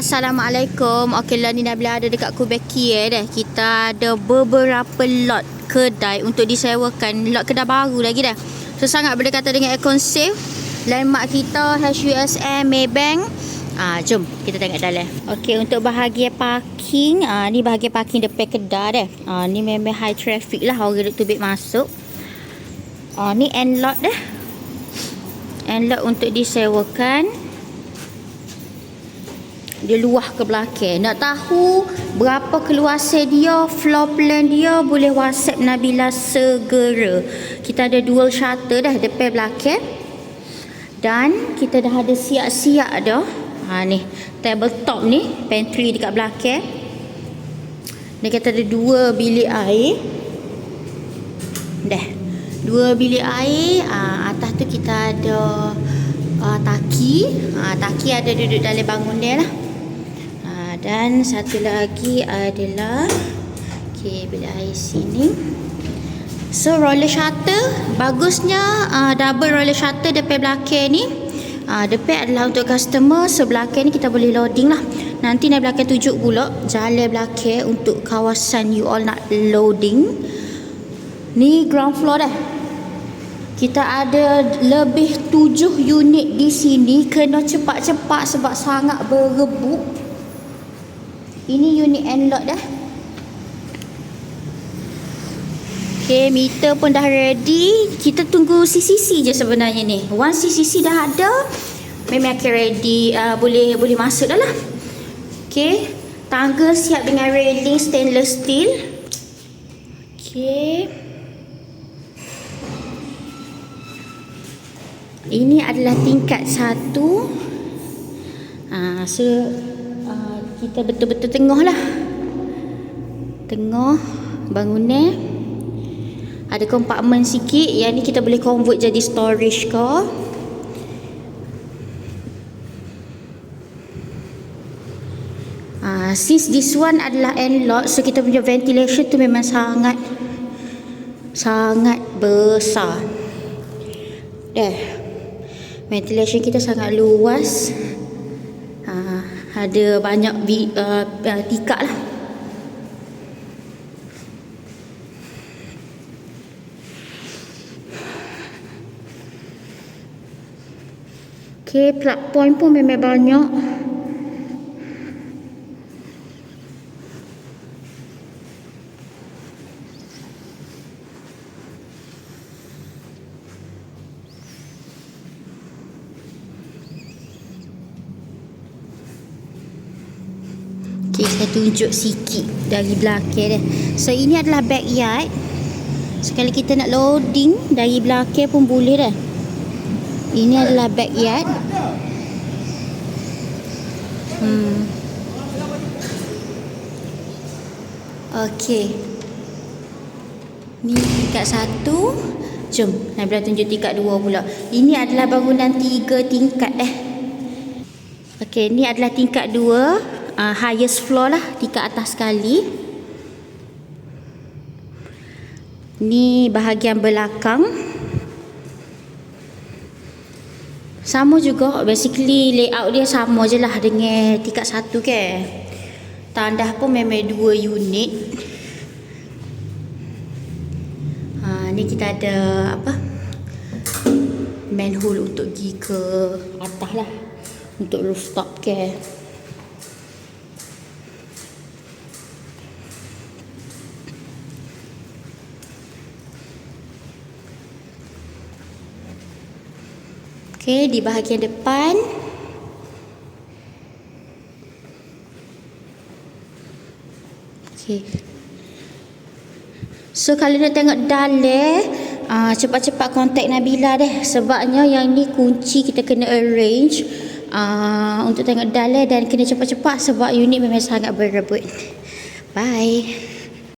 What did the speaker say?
Assalamualaikum. Okey lah ni Nabila ada dekat Kubeki eh dah. Kita ada beberapa lot kedai untuk disewakan. Lot kedai baru lagi dah. So sangat berdekatan dengan Econ Safe. Landmark kita HUSM Maybank. Ah, jom kita tengok dalam. Okey untuk bahagian parking, ah ni bahagian parking depan kedai dah. Ah ni memang high traffic lah orang duk tubik masuk. Ah ni end lot dah. End lot untuk disewakan dia luah ke belakang. Nak tahu berapa keluasan dia, floor plan dia, boleh WhatsApp Nabila segera. Kita ada dual shutter dah depan belakang. Dan kita dah ada siap-siap dah. Ha ni, tabletop ni, pantry dekat belakang. Dan kita ada dua bilik air. Dah. Dua bilik air, ha, atas tu kita ada uh, taki. Ha, taki ada duduk dalam bangun dia lah dan satu lagi adalah okey bila air sini. So roller shutter bagusnya uh, double roller shutter depan belakang ni. Uh, depan adalah untuk customer sebelah belakang ni kita boleh loading lah. Nanti nak belakang tujuh pula jalan belakang untuk kawasan you all nak loading. Ni ground floor dah. Kita ada lebih tujuh unit di sini kena cepat-cepat sebab sangat berebut ini unit end lot dah. Okay, meter pun dah ready. Kita tunggu CCC je sebenarnya ni. Once CCC dah ada, memang akan ready. Uh, boleh boleh masuk dah lah. Okay. Tangga siap dengan railing stainless steel. Okay. Ini adalah tingkat satu. Uh, so, kita betul-betul tengah lah. Tengah bangunan ada kompartmen sikit. Yang ni kita boleh convert jadi storage ke. Uh, since this one adalah end lot so kita punya ventilation tu memang sangat sangat besar. Dah ventilation kita sangat luas ada banyak vi, uh, uh, lah Okay, point pun memang banyak. Okay, saya tunjuk sikit dari belakang dia. So, ini adalah backyard. Sekali kita nak loading dari belakang pun boleh dah. Ini adalah backyard. Hmm. Okay. Ni tingkat satu. Jom, Nabila tunjuk tingkat dua pula. Ini adalah bangunan tiga tingkat eh. Okay, ni adalah tingkat dua uh, highest floor lah tingkat atas sekali. Ni bahagian belakang. Sama juga basically layout dia sama je lah dengan tingkat satu ke. Tandah pun memang dua unit. Ha, ni kita ada apa? Manhole untuk pergi ke atas lah untuk rooftop ke Okey, di bahagian depan. Okey. So kalau nak tengok dalam, uh, cepat-cepat kontak Nabila deh sebabnya yang ni kunci kita kena arrange uh, untuk tengok dalam dan kena cepat-cepat sebab unit memang sangat berebut. Bye.